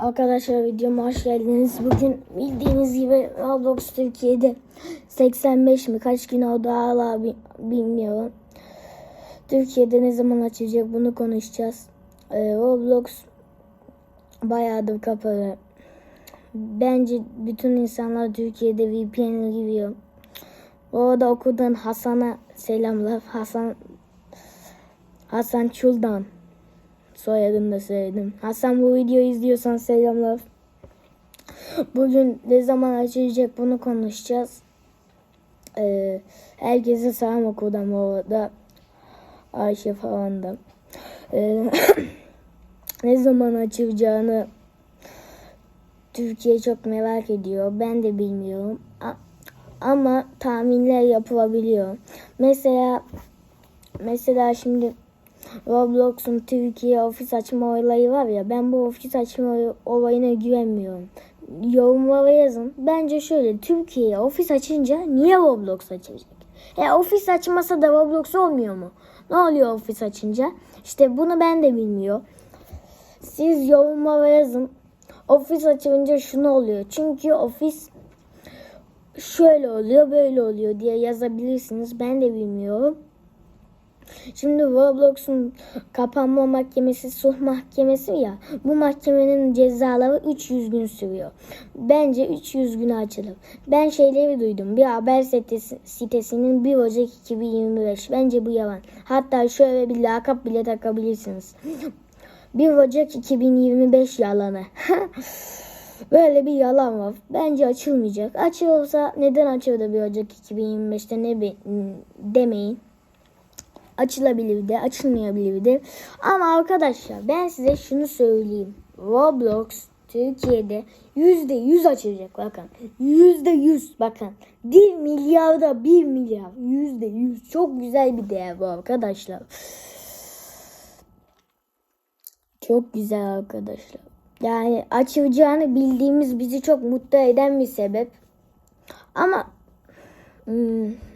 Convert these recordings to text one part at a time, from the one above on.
Arkadaşlar videoma hoş geldiniz. Bugün bildiğiniz gibi Roblox Türkiye'de 85 mi kaç gün oldu hala bi- bilmiyorum. Türkiye'de ne zaman açacak bunu konuşacağız. Ee, Roblox bayağıdır kapalı. Bence bütün insanlar Türkiye'de VPN'e giriyor. Orada okuldan Hasan'a selamlar. Hasan Hasan Çuldan. Soyadını da söyledim. Hasan bu videoyu izliyorsan selamlar. Bugün ne zaman açılacak bunu konuşacağız. Ee, herkese selam okuldan bu arada. Ayşe falan da. Ee, ne zaman açılacağını Türkiye çok merak ediyor. Ben de bilmiyorum. A- ama tahminler yapılabiliyor. Mesela mesela şimdi Roblox'un Türkiye ofis açma olayı var ya ben bu ofis açma olayına güvenmiyorum. Yorumlara yazın. Bence şöyle Türkiye'ye ofis açınca niye Roblox açacak? E ofis açmasa da Roblox olmuyor mu? Ne oluyor ofis açınca? İşte bunu ben de bilmiyorum. Siz yorumlara yazın. Ofis açınca şunu oluyor. Çünkü ofis şöyle oluyor böyle oluyor diye yazabilirsiniz. Ben de bilmiyorum. Şimdi Roblox'un kapanma mahkemesi sulh mahkemesi ya. Bu mahkemenin cezaları 300 gün sürüyor. Bence 300 güne açılır. Ben şeyleri duydum. Bir haber sitesi, sitesinin 1 Ocak 2025. Bence bu yalan. Hatta şöyle bir lakap bile takabilirsiniz. 1 Ocak 2025 yalanı. Böyle bir yalan var. Bence açılmayacak. Açılırsa neden açıldı 1 Ocak 2025'te ne be- demeyin açılabilir de açılmayabilir de. Ama arkadaşlar ben size şunu söyleyeyim. Roblox Türkiye'de yüzde yüz açılacak bakın. Yüzde yüz bakın. Bir milyarda bir milyar. Yüzde yüz. Çok güzel bir değer bu arkadaşlar. Çok güzel arkadaşlar. Yani açılacağını bildiğimiz bizi çok mutlu eden bir sebep. Ama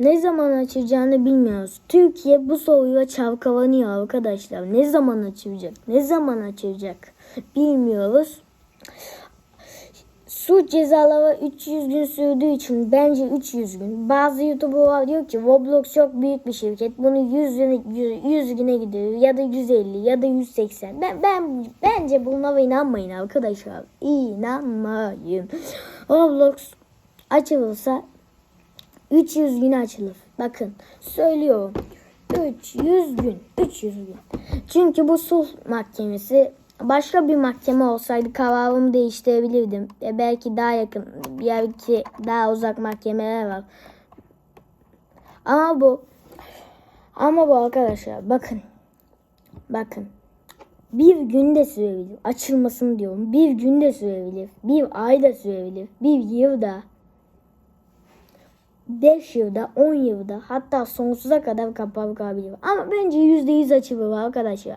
ne zaman açacağını bilmiyoruz. Türkiye bu soruya çalkalanıyor arkadaşlar. Ne zaman açılacak? Ne zaman açılacak? Bilmiyoruz. Suç cezaları 300 gün sürdüğü için bence 300 gün. Bazı YouTuber'lar diyor ki Roblox çok büyük bir şirket. Bunu 100 güne, 100 güne gidiyor ya da 150 ya da 180. Ben, ben bence bunlara inanmayın arkadaşlar. İnanmayın. Roblox açılırsa 300 gün açılır. Bakın söylüyorum. 300 gün. 300 gün. Çünkü bu sulh mahkemesi başka bir mahkeme olsaydı kararımı değiştirebilirdim. E belki daha yakın, belki daha uzak mahkemeler var. Ama bu ama bu arkadaşlar bakın. Bakın. Bir günde sürebilir. Açılmasını diyorum. Bir günde sürebilir. Bir ayda sürebilir. Bir yılda. 5 yılda, 10 yılda hatta sonsuza kadar kapalı kalabilir. Ama bence %100 açılır arkadaşlar.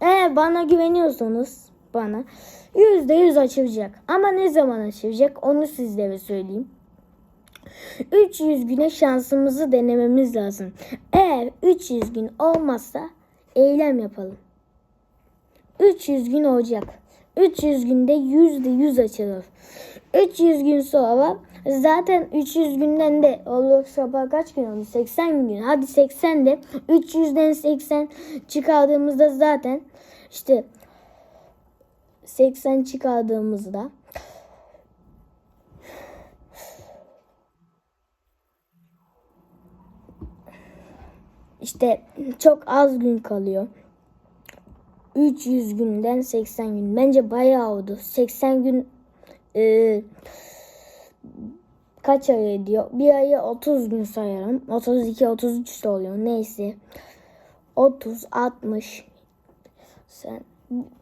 Eğer bana güveniyorsanız bana %100 açılacak. Ama ne zaman açılacak onu sizlere söyleyeyim. 300 güne şansımızı denememiz lazım. Eğer 300 gün olmazsa eylem yapalım. 300 gün olacak. 300 günde %100 açılır. 300 gün sonra zaten 300 günden de Roblox kapağı kaç gün oldu? 80 gün. Hadi 80 de 300'den 80 çıkardığımızda zaten işte 80 çıkardığımızda işte çok az gün kalıyor. 300 günden 80 gün. Bence bayağı oldu. 80 gün e, kaç ay ediyor? Bir ayı 30 gün sayarım. 32, 33 de oluyor. Neyse. 30, 60. Sen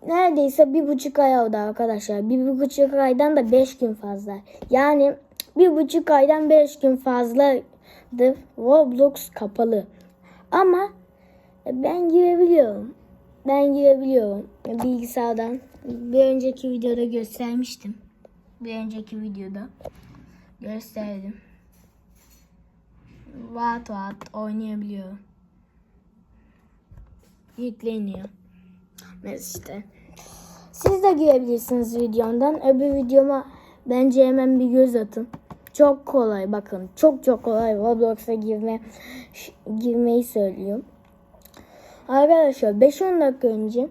neredeyse bir buçuk ay oldu arkadaşlar. Bir buçuk aydan da 5 gün fazla. Yani bir buçuk aydan 5 gün fazladır. Roblox kapalı. Ama ben girebiliyorum. Ben girebiliyorum bilgisayardan. Bir önceki videoda göstermiştim. Bir önceki videoda gösterdim. Rahat rahat oynayabiliyorum. Yükleniyor. Mesela işte Siz de görebilirsiniz videomdan. Öbür videoma bence hemen bir göz atın. Çok kolay bakın. Çok çok kolay Roblox'a girme girmeyi söylüyorum. Arkadaşlar 5-10 dakika önce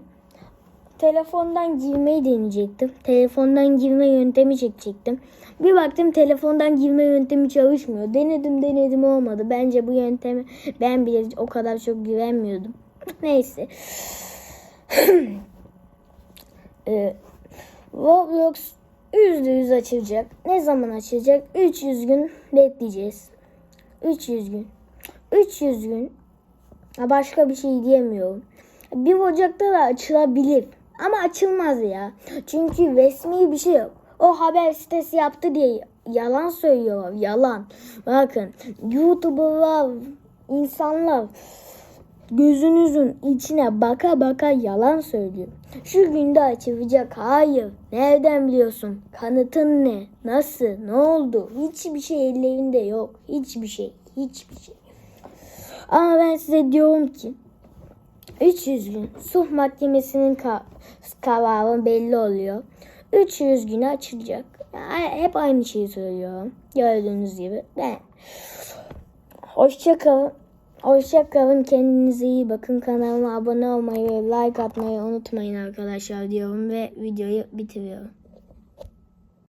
telefondan girmeyi deneyecektim. Telefondan girme yöntemi çekecektim. Bir baktım telefondan girme yöntemi çalışmıyor. Denedim denedim olmadı. Bence bu yöntemi ben bile o kadar çok güvenmiyordum. Neyse. Ee, Roblox %100 açılacak. Ne zaman açılacak? 300 gün bekleyeceğiz. 300 gün. 300 gün. Başka bir şey diyemiyorum. 1 Ocak'ta da açılabilir. Ama açılmaz ya. Çünkü resmi bir şey yok. O haber sitesi yaptı diye yalan söylüyorlar. Yalan. Bakın YouTuber'lar, insanlar gözünüzün içine baka baka yalan söylüyor. Şu günde açılacak. Hayır. Nereden biliyorsun? Kanıtın ne? Nasıl? Ne oldu? Hiçbir şey ellerinde yok. Hiçbir şey. Hiçbir şey. Ama ben size diyorum ki 300 gün sulh mahkemesinin ka- kararı belli oluyor. 300 güne açılacak. Hep aynı şeyi söylüyorum. Gördüğünüz gibi. Ben Hoşça kalın. Hoşça kalın. Kendinize iyi bakın. Kanalıma abone olmayı ve like atmayı unutmayın arkadaşlar diyorum ve videoyu bitiriyorum.